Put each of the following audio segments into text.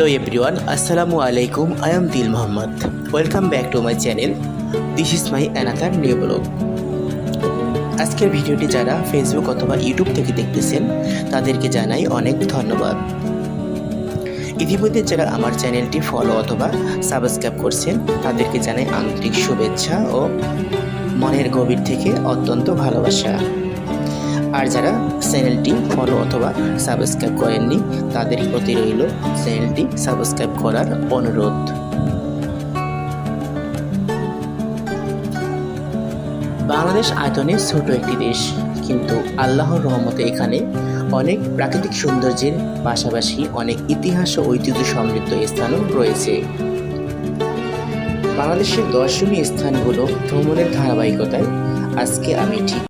Hello everyone, Assalamu alaikum. I am Dil Muhammad. Welcome back to my channel. This is my another new blog. আজকের ভিডিওটি যারা Facebook অথবা YouTube থেকে দেখতেছেন তাদেরকে জানাই অনেক ধন্যবাদ ইতিমধ্যে যারা আমার চ্যানেলটি ফলো অথবা সাবস্ক্রাইব করছেন তাদেরকে জানাই আন্তরিক শুভেচ্ছা ও মনের গভীর থেকে অত্যন্ত ভালোবাসা আর যারা চ্যানেলটি ফলো অথবা সাবস্ক্রাইব করেননি তাদের প্রতি রইল চ্যানেলটি সাবস্ক্রাইব করার অনুরোধ। বাংলাদেশ আয়তনে ছোট একটি দেশ, কিন্তু আল্লাহর রহমতে এখানে অনেক প্রাকৃতিক সৌন্দর্যের পাশাপাশি অনেক ইতিহাস ও ঐতিহ্য সমৃদ্ধ স্থানও রয়েছে। বাংলাদেশের দর্শনীয় স্থানগুলো ভ্রমণের ধারাবাহিকতায়। আজকে আমি ঠিক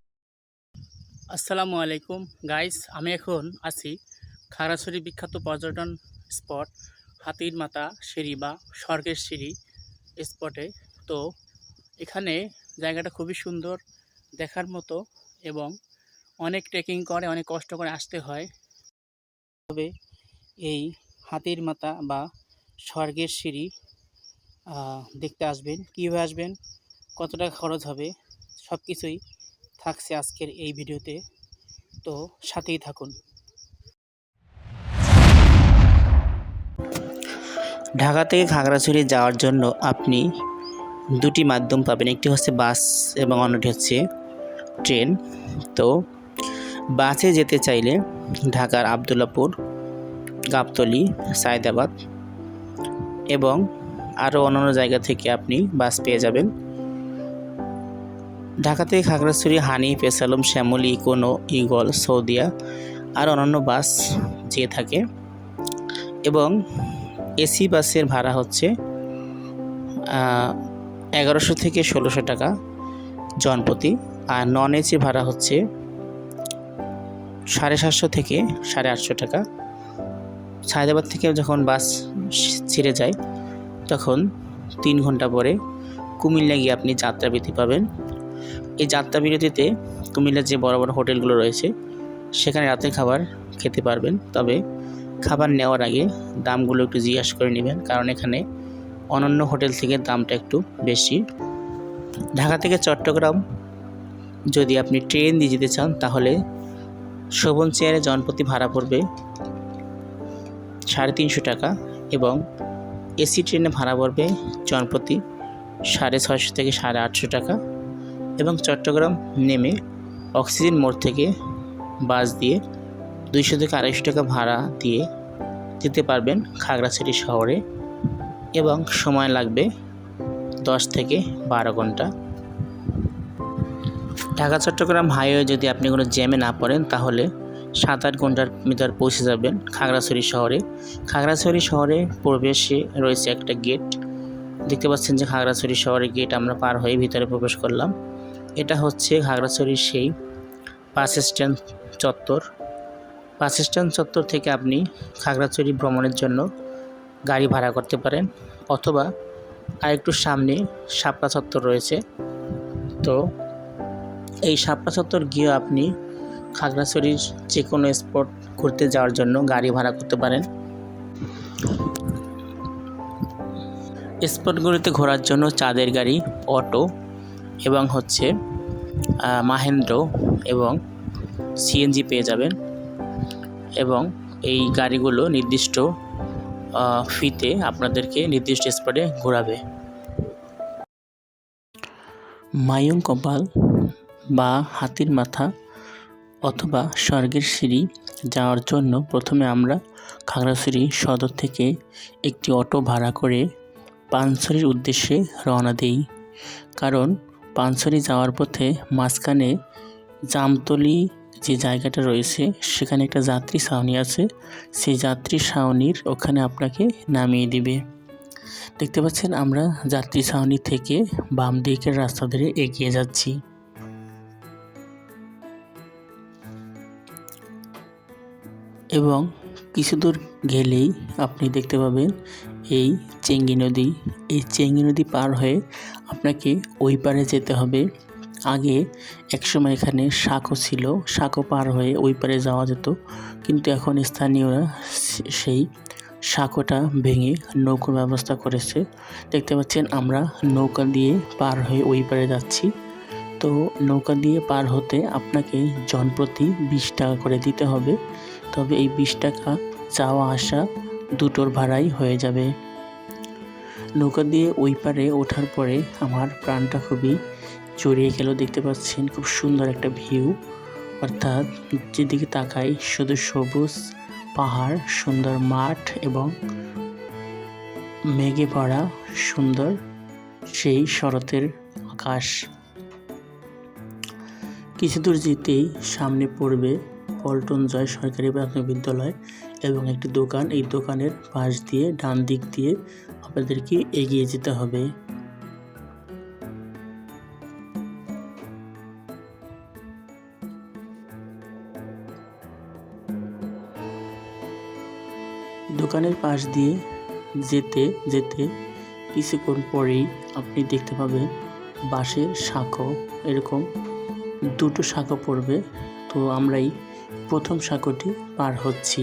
আসসালামু আলাইকুম। গাইস আমি এখন আছি খাগড়াছড়ি বিখ্যাত পর্যটন স্পট হাতির মাথা সিঁড়ি বা স্বর্গের সিঁড়ি স্পটে। তো এখানে জায়গাটা খুবই সুন্দর দেখার মতো এবং অনেক ট্রেকিং করে, অনেক কষ্ট করে আসতে হয়। তবে এই হাতির মাথা বা স্বর্গের সিঁড়ি দেখতে আসবেন, কীভাবে আসবেন কত টাকা খরচ হবে সব কিছুই থাকছে আজকের এই ভিডিওতে। তো সাথেই থাকুন। ঢাকা থেকে খাগড়াছড়ি যাওয়ার জন্য আপনি দুটি মাধ্যম পাবেন। একটি হচ্ছে বাস এবং অন্যটি হচ্ছে ট্রেন। তো বাসে যেতে চাইলে ঢাকার আবদুল্লাপুর, গাবতলি, সায়দাবাদ এবং আরও অন্যান্য জায়গা থেকে আপনি বাস পেয়ে যাবেন। ঢাকা থেকে খাগড়াছড়ি, হানি, পেসালম, শ্যামলী, ইকোনো, ইগল, সৌদিয়া আর অন্যান্য বাস যেয়ে থাকে এবং এসি বাসের ভাড়া হচ্ছে এগারোশো থেকে ষোলোশো টাকা জনপ্রতি আর নন এসি ভাড়া হচ্ছে সাড়ে সাতশো থেকে সাড়ে আটশো টাকা। সায়দাবাদ থেকে যখন বাস ছেড়ে যায়, তখন তিন ঘণ্টা পরে কুমিল্লা গিয়ে আপনি যাত্রা বৃত্তি পাবেন। এই যাত্রা বিরতিতে কুমিল্লার যে বড় বড় হোটেলগুলো রয়েছে, সেখানে রাতের খাবার খেতে পারবেন। তবে খাবার নেওয়ার আগে দামগুলো একটু জিজ্ঞাসা করে নেবেন, কারণ এখানে অনন্য হোটেল থেকে দামটা একটু বেশি। ঢাকা থেকে চট্টগ্রাম যদি আপনি ট্রেন দিয়ে যেতে চান, তাহলে শোভন চেয়ারে জনপ্রতি ভাড়া পড়বে সাড়ে তিনশো টাকা এবং এসি ট্রেনে ভাড়া পড়বে জনপ্রতি সাড়ে ছয়শো থেকে সাড়ে আটশো টাকা। এবং চট্টগ্রাম নেমে অক্সিজেন মোড় থেকে বাস দিয়ে দুইশো থেকে আড়াইশো টাকা ভাড়া দিয়ে যেতে পারবেন খাগড়াছড়ি শহরে এবং সময় লাগবে দশ থেকে বারো ঘণ্টা। ঢাকা, চট্টগ্রাম হাইওয়ে যদি আপনি কোনো জ্যামে না পড়েন, তাহলে সাত আট ঘণ্টার ভিতর পৌঁছে যাবেন খাগড়াছড়ি শহরে। খাগড়াছড়ি শহরে প্রবেশে রয়েছে একটা গেট দেখতে পাচ্ছেন যে খাগড়াছড়ি শহরের গেট আমরা পার হয়ে ভিতরে প্রবেশ করলাম। এটা হচ্ছে খাগড়াছড়ির সেই বাস স্ট্যান্ড চত্বর। বাস স্ট্যান্ড চত্বর থেকে আপনি খাগড়াছড়ি ভ্রমণের জন্য গাড়ি ভাড়া করতে পারেন অথবা আরেকটু সামনে শাপলা চত্বর রয়েছে। তো এই শাপলা চত্বর গিয়ে আপনি খাগড়াছড়ির যে কোনো স্পট ঘুরতে যাওয়ার জন্য গাড়ি ভাড়া করতে পারেন। স্পটগুলিতে ঘোরার জন্য চাঁদের গাড়ি, অটো এবং হচ্ছে মাহেন্দ্র এবং সিএনজি পেয়ে যাবেন। এবং এই গাড়িগুলো নির্দিষ্ট ফিতে আপনাদেরকে নির্দিষ্ট স্পটে ঘোরাবে। মায়ং কপাল বা হাতির মাথা অথবা স্বর্গের সিঁড়ি যাওয়ার জন্য প্রথমে আমরা খাগড়াছড়ি সদর থেকে একটি অটো ভাড়া করে পানছড়ির উদ্দেশ্যে রওনা দিই। কারণ পানছড়ি যাওয়ার পথে মাঝখানে জামতলি যে জায়গাটা রয়েছে, সেখানে একটা যাত্রী ছাউনি আছে। সেই যাত্রী ছাউনির ওখানে আপনাকে নামিয়ে দিবে। দেখতে পাচ্ছেন, আমরা যাত্রী ছাউনি থেকে বাম দিকের রাস্তা ধরে এগিয়ে যাচ্ছি। এবং কিছু দূর গেলেই আপনি দেখতে পাবেন এই চেঙ্গি নদী, এই চেঙ্গি নদী পার হয়ে আপনাকে ওই পারে যেতে হবে। আগে একসময় এখানে সাঁকো ছিল সাঁকো পার হয়ে ওই পারে যাওয়া যেত। কিন্তু এখন স্থানীয়রা সেই সাঁকোটা ভেঙে নৌকোর ব্যবস্থা করেছে। দেখতে পাচ্ছেন আমরা নৌকা দিয়ে পার হয়ে ওই পারে যাচ্ছি। তো নৌকা দিয়ে পার হতে আপনাকে জনপ্রতি বিশ টাকা করে দিতে হবে। তবে এই বিশ টাকা যাওয়া আসা দুটোর ভাড়াই হয়ে যাবে। নৌকা দিয়ে ওই পারে ওঠার পরে আমার প্রাণটা খুবই জড়িয়ে গেল, দেখতে পাচ্ছেন খুব সুন্দর একটা ভিউ। অর্থাৎ যেদিকে তাকাই শুধু সবুজ পাহাড়, সুন্দর মাঠ এবং মেঘে ভরা সুন্দর সেই শরতের আকাশ। কিছু দূর যেতেই সামনে পড়বে পল্টন জয় সরকারি প্রাথমিক বিদ্যালয় এবং একটি দোকান। এই দোকানের পাশ দিয়ে, ডান দিক দিয়ে আপনাদেরকে এগিয়ে যেতে হবে। দোকানের পাশ দিয়ে যেতে যেতে কিছুক্ষণ পরেই আপনি দেখতে পাবেন বাঁশের শাঁখো এরকম দুটো শাঁখো পড়বে। তো আমরাই প্রথম সাঁকোটি পার হচ্ছি।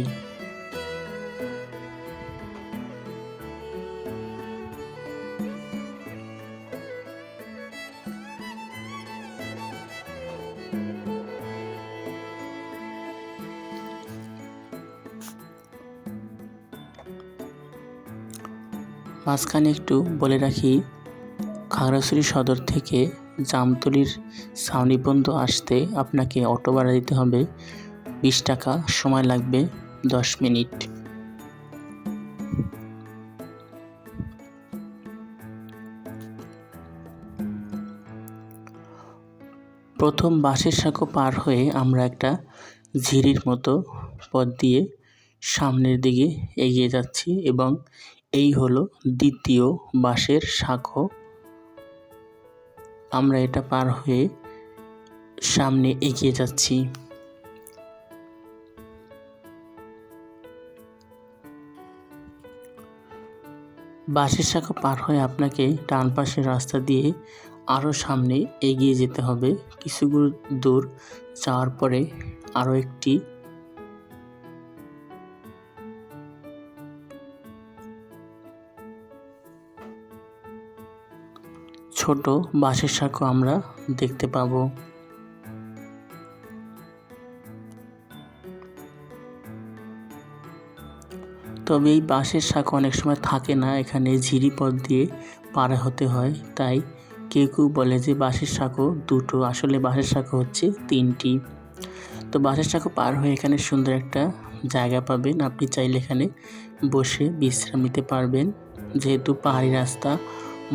মাঝখানে একটু বলে রাখি, খাগড়াছড়ি সদর থেকে জামতলির ছাউনি পর্যন্ত আসতে আপনাকে অটো ভাড়া দিতে হবে। বিশ টাকা, সময় লাগবে দশ মিনিট। প্রথম বাঁশের সাঁকো পার হয়ে আমরা একটা ঝিরির মতো পথ দিয়ে সামনের দিকে এগিয়ে যাচ্ছি এবং এই হলো দ্বিতীয় বাঁশের শাঁখো আমরা এটা পার হয়ে সামনে এগিয়ে যাচ্ছি। বাঁশের শাখা পার হয়ে আপনাকে ডান পাশের রাস্তা দিয়ে আরও সামনে এগিয়ে যেতে হবে। কিছু দূর যাওয়ার পরে আরও একটি ছোট বাঁশের শাঁখো আমরা দেখতে পাবো। তবে এই বাঁশের শাঁখো অনেক সময় থাকে না। এখানে ঝিরি পথ দিয়ে পার হতে হয়। তাই কেউ কেউ বলে যে বাঁশের শাঁখো দুটো, আসলে বাঁশের শাঁখো হচ্ছে তিনটি। তো বাঁশের শাঁখো পার হয়ে এখানে সুন্দর একটা জায়গা পাবেন। আপনি চাইলে এখানে বসে বিশ্রাম নিতে পারবেন। যেহেতু পাহাড়ি রাস্তা,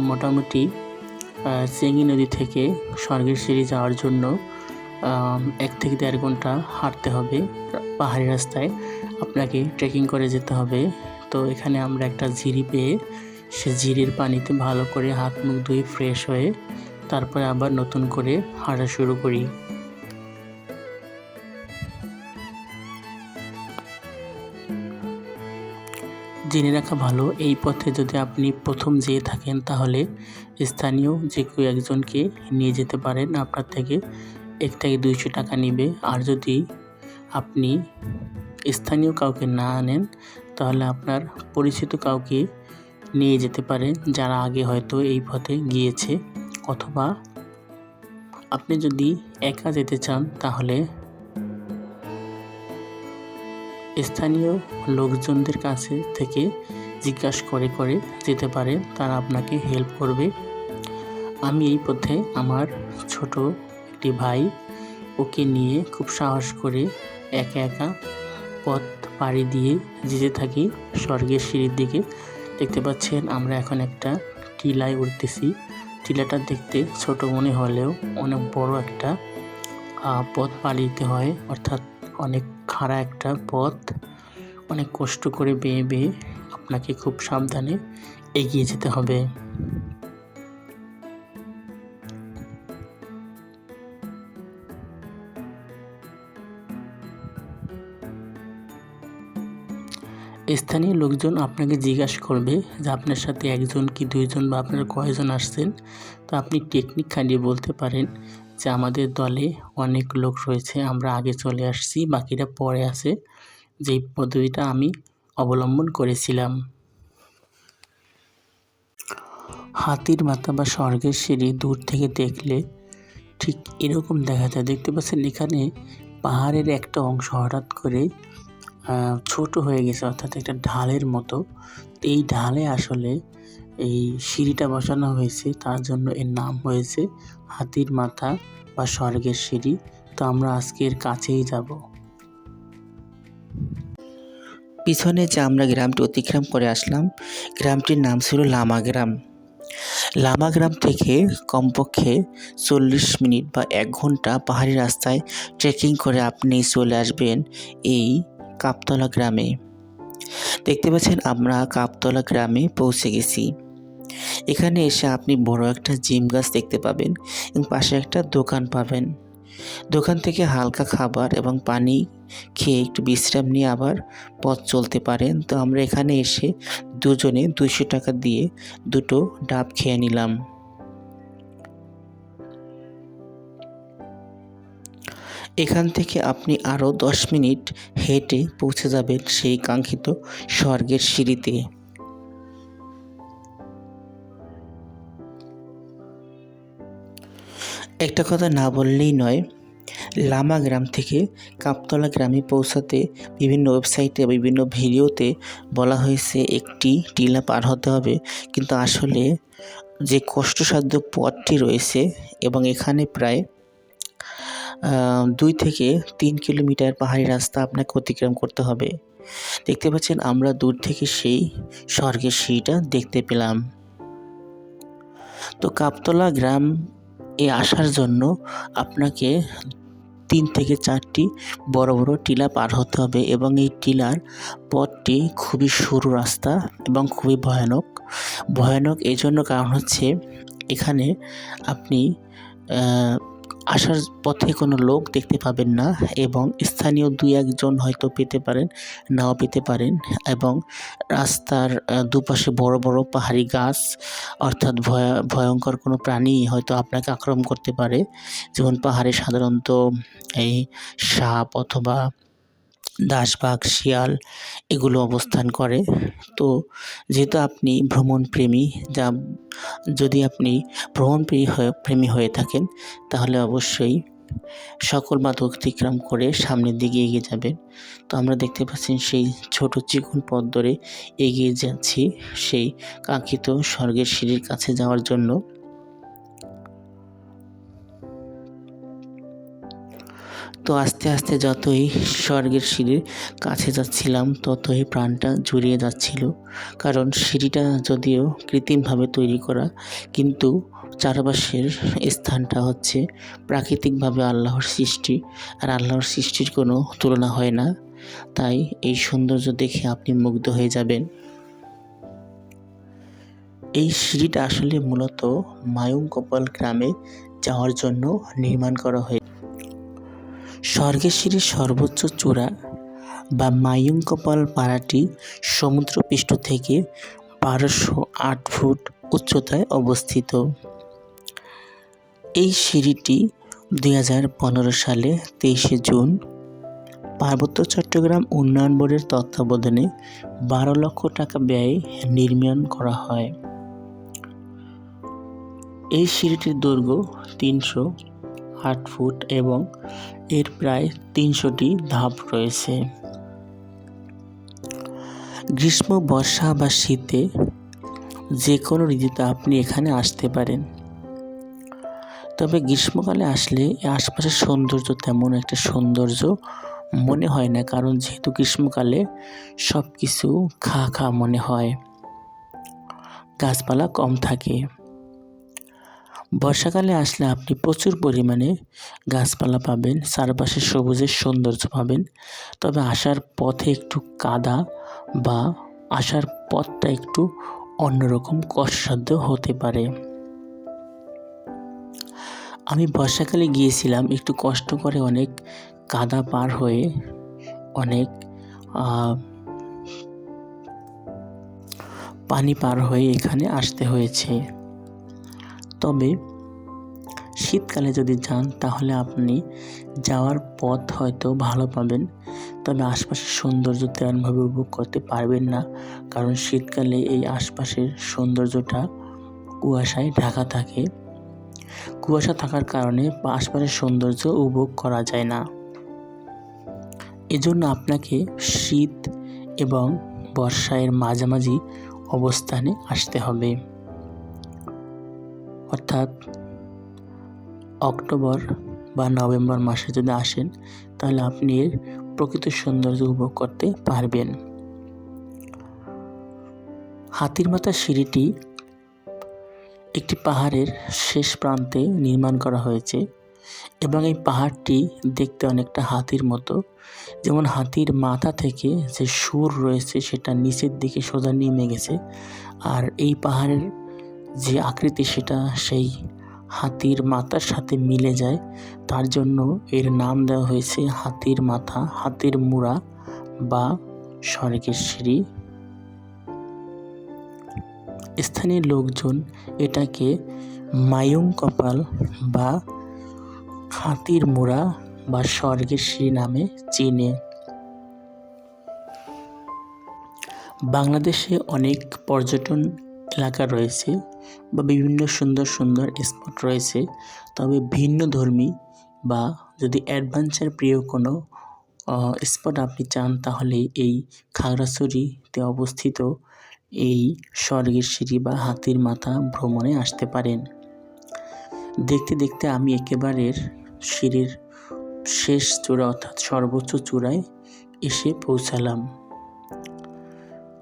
মোটামুটি চেঙ্গি নদী থেকে স্বর্গের সিঁড়ি যাওয়ার জন্য এক থেকে দেড় ঘণ্টা হাঁটতে হবে পাহাড়ি রাস্তায়। আপনাকে ট্রেকিং করে যেতে হবে। তো এখানে আমরা একটা ঝিরি পেয়ে সে ঝিরির পানিতে ভালো করে হাত মুখ ধুয়ে ফ্রেশ হয়ে তারপরে আবার নতুন করে হাঁটা শুরু করি। জেনে রাখা ভালো, এই পথে যদি আপনি প্রথম যেয়ে থাকেন তাহলে স্থানীয় যে কেউ একজনকে নিয়ে যেতে পারেন, আপনার থেকে এক থেকে দুইশো টাকা নেবে। আর যদি আপনি স্থানীয় কাউকে না আনেন তাহলে আপনার পরিচিত কাউকে নিয়ে যেতে পারেন যারা আগে হয়তো এই পথে গিয়েছে। অথবা আপনি যদি একা যেতে চান, তাহলে স্থানীয় লোকজনদের কাছে থেকে জিজ্ঞাসা করে করে যেতে পারে, তারা আপনাকে হেল্প করবে। আমি এই পথে আমার ছোট একটি ভাই, ওকে নিয়ে খুব সাহস করে একা একা পথ পাড়ি দিয়ে যেতে থাকি। স্বর্গের সিঁড়ির দিকে। দেখতে পাচ্ছেন, আমরা এখন একটা টিলায় উঠতেছি টিলাটা দেখতে ছোট মনে হলেও অনেক বড় একটা পথ পাড়ি দিতে হয়। অর্থাৎ অনেক খাড়া একটা পথ। অনেক কষ্ট করে বেয়ে বেয়ে আপনাকে খুব সাবধানে এগিয়ে যেতে হবে। স্থানীয় লোকজন আপনাকে জিজ্ঞাসা করবে যে আপনার সাথে একজন কি দুইজন বা আপনার কয়জন আসছেন। তো আপনি টেকনিক খালিয়ে বলতে পারেন যে আমাদের দলে অনেক লোক রয়েছে, আমরা আগে চলে আসছি, বাকিরা পরে আছে। যেই পদ্ধতিটা আমি অবলম্বন করেছিলাম। হাতির মাথা বা স্বর্গের সিঁড়ি দূর থেকে দেখলে ঠিক এরকম দেখা যায়। দেখতে পাচ্ছেন এখানে পাহাড়ের একটা অংশ হঠাৎ করে ছোট হয়ে গেছে, অর্থাৎ একটা ঢালের মতো। এই ঢালে আসলে এই সিঁড়িটা বসানো হয়েছে, তার জন্য এর নাম হয়েছে হাতির মাথা বা স্বর্গের সিঁড়ি। তো আমরা আজকের কাছেই যাব। পিছনে যে আমরা গ্রামটি অতিক্রম করে আসলাম, গ্রামটির নাম ছিল লামা গ্রাম। লামা গ্রাম থেকে কমপক্ষে চল্লিশ মিনিট বা এক ঘণ্টা পাহাড়ি রাস্তায় ট্রেকিং করে আপনি চলে আসবেন এই কাপতলা গ্রামে। দেখতে পাচ্ছেন আমরা কাপতলা গ্রামে পৌঁছে গেছি। এখানে এসে আপনি বড় একটা জিম গাছ দেখতে পাবেন এবং পাশে একটা দোকান পাবেন। দোকান থেকে হালকা খাবার এবং পানি খেয়ে একটু বিশ্রাম নিয়ে আবার পথ চলতে পারেন। তো আমরা এখানে এসে দুজনে দুশো টাকা দিয়ে দুটো ডাব খেয়ে নিলাম। এখান থেকে আপনি আরও দশ মিনিট হেঁটে পৌঁছে যাবেন সেই কাঙ্ক্ষিত স্বর্গের সিঁড়িতে। একটা কথা না বললেই নয়, লামা গ্রাম থেকে কাপতলা গ্রামে পৌঁছাতে বিভিন্ন ওয়েবসাইটে, বিভিন্ন ভিডিওতে বলা হয়েছে একটি টিলা পার হতে হবে। কিন্তু আসলে যে কষ্টসাধ্য পথটি রয়েছে এবং এখানে প্রায় দুই থেকে তিন কিলোমিটার পাহাড়ি রাস্তা আপনাকে অতিক্রম করতে হবে। দেখতে পাচ্ছেন আমরা দূর থেকে সেই স্বর্গের সিঁড়িটা দেখতে পেলাম। তো কাপতলা গ্রাম এ আসার জন্য আপনাকে তিন থেকে চারটি বড় বড় টিলা পার হতে হবে এবং এই টিলার পথটি খুবই সরু রাস্তা এবং খুবই ভয়ানক। ভয়ানক এই জন্য কারণ হচ্ছে এখানে আপনি আসার পথে কোনো লোক দেখতে পাবেন না এবং স্থানীয় দুই একজন হয়তো পেতে পারেন, নাও পেতে পারেন এবং রাস্তার দুপাশে বড় বড় পাহাড়ি গাছ অর্থাৎ ভয়া, ভয়ঙ্কর কোনো প্রাণী হয়তো আপনাকে আক্রমণ করতে পারে। যেমন পাহাড়ে সাধারণত এই সাপ অথবা দাসবাগ, শিয়াল এগুলো অবস্থান করে। তো যেহেতু আপনি ভ্রমণ প্রেমী যা যদি আপনি ভ্রমণ প্রেমী হয়ে প্রেমী হয়ে থাকেন, তাহলে অবশ্যই সকল বাধা অতিক্রম করে সামনের দিকে এগিয়ে যাবেন। তো আমরা দেখতে পাচ্ছি সেই ছোট চিকুন পথ ধরে এগিয়ে যাচ্ছি সেই কাঙ্ক্ষিত স্বর্গের সিঁড়ির কাছে যাওয়ার জন্য। তো আস্তে আস্তে যতই স্বর্গের সিঁড়ির কাছে যাচ্ছিলাম, ততই প্রাণটা জুড়িয়ে যাচ্ছিল। কারণ সিঁড়িটা যদিও কৃত্রিমভাবে তৈরি করা, কিন্তু চারপাশের স্থানটা হচ্ছে প্রাকৃতিকভাবে আল্লাহর সৃষ্টি, আর আল্লাহর সৃষ্টির কোনো তুলনা হয় না। তাই এই সৌন্দর্য দেখে আপনি মুগ্ধ হয়ে যাবেন। এই সিঁড়িটা আসলে মূলত মায়ুং কপাল গ্রামে যাওয়ার জন্য নির্মাণ করা হয় স্বর্গের সিঁড়ির সর্বোচ্চ চূড়া বা মায়ুংকপাল পাড়াটি সমুদ্রপৃষ্ঠ থেকে বারোশো আট ফুট উচ্চতায় অবস্থিত। এই সিঁড়িটি দুই হাজার পনেরো সালে তেইশে জুন পার্বত্য চট্টগ্রাম উন্নয়ন বোর্ডের তত্ত্বাবধানে বারো লক্ষ টাকা ব্যয়ে নির্মাণ করা হয়। এই সিঁড়িটির দৈর্ঘ্য তিনশো আট ফুট এবং এর প্রায় তিনশোটি ধাপ রয়েছে। গ্রীষ্ম, বর্ষা বা শীতে যে কোনো ঋতুতে আপনি এখানে আসতে পারেন। তবে গ্রীষ্মকালে আসলে আশপাশের সৌন্দর্য তেমন একটা সৌন্দর্য মনে হয় না, কারণ যেহেতু গ্রীষ্মকালে সব কিছু খা খা মনে হয়। গাছপালা কম থাকে। বর্ষাকালে আসলে আপনি প্রচুর পরিমাণে গাছপালা পাবেন, চারপাশে সবুজের সৌন্দর্য পাবেন। তবে আসার পথে একটু কাদা বা আসার পথটা একটু অন্যরকম কষ্টসাধ্য হতে পারে। আমি বর্ষাকালে গিয়েছিলাম, একটু কষ্ট করে অনেক কাদা পার হয়ে অনেক পানি পার হয়ে এখানে আসতে হয়েছে। তবে শীতকালে যদি যান, তাহলে আপনি যাওয়ার পথ হয়তো ভালো পাবেন। তবে আশপাশের সৌন্দর্য তেমনভাবে উপভোগ করতে পারবেন না, কারণ শীতকালে এই আশপাশের সৌন্দর্যটা কুয়াশায় ঢাকা থাকে। কুয়াশা থাকার কারণে আশপাশের সৌন্দর্য উপভোগ করা যায় না। এজন্য আপনাকে শীত এবং বর্ষায়ের মাঝামাঝি অবস্থানে আসতে হবে। অর্থাৎ অক্টোবর বা নভেম্বর মাসে যদি আসেন, তাহলে আপনি এর প্রকৃত সৌন্দর্য উপভোগ করতে পারবেন। হাতির মাথা সিঁড়িটি একটি পাহাড়ের শেষ প্রান্তে নির্মাণ করা হয়েছে এবং এই পাহাড়টি দেখতে অনেকটা হাতির মতো। যেমন হাতির মাথা থেকে যে সুর রয়েছে, সেটা নিচের দিকে সোজা নেমে গেছে। আর এই পাহাড়ের যে আকৃতি সেটা সেই হাতির মাথার সাথে মিলে যায়, তার জন্য এর নাম দেওয়া হয়েছে হাতির মাথা, হাতির মুড়া বা স্বর্গের সিঁড়ি স্থানীয় লোকজন এটাকে মায়ুং কপাল বা হাতির মুড়া বা স্বর্গের সিঁড়ি নামে চিনে। বাংলাদেশে অনেক পর্যটন এলাকা রয়েছে বা বিভিন্ন সুন্দর সুন্দর স্পট রয়েছে। তবে ভিন্ন ধর্মী বা যদি অ্যাডভেঞ্চার প্রিয় কোনো স্পট আপনি চান, তাহলে এই খাগড়াছড়িতে অবস্থিত এই স্বর্গের সিঁড়ি বা হাতির মাথা ভ্রমণে আসতে পারেন। দেখতে দেখতে আমি একেবারের সিঁড়ির শেষ চূড়া অর্থাৎ সর্বোচ্চ চূড়ায় এসে পৌঁছালাম।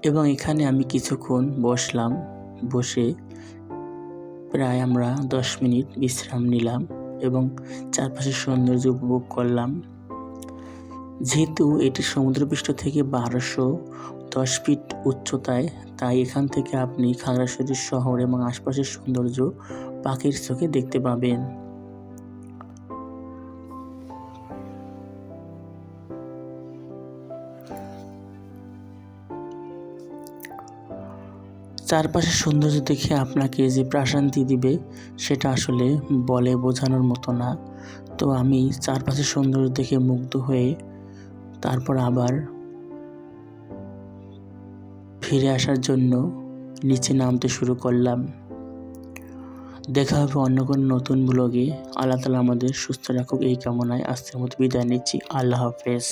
এবং এখানে আমি কিছুক্ষণ বসলাম। বসে প্রায় আমরা দশ মিনিট বিশ্রাম নিলাম এবং চারপাশের সৌন্দর্য উপভোগ করলাম। যেহেতু এটি সমুদ্রপৃষ্ঠ থেকে বারোশো দশ ফিট উচ্চতায়, তাই এখান থেকে আপনি খাগড়াছড়ি শহর এবং আশপাশের সৌন্দর্য পাখির চোখে দেখতে পাবেন। চারপাশের সৌন্দর্য দেখে আপনাকে যে প্রশান্তি দিবে, সেটা আসলে বলে বোঝানোর মতো না। তো আমি চারপাশের সৌন্দর্য দেখে মুগ্ধ হয়ে তারপর আবার ফিরে আসার জন্য নিচে নামতে শুরু করলাম। দেখা হবে অন্য কোনো নতুন ব্লগে আল্লাহ তালা আমাদের সুস্থ রাখুক, এই কামনায় আজকের মতো বিদায় নিচ্ছি। আল্লাহ হাফেজ।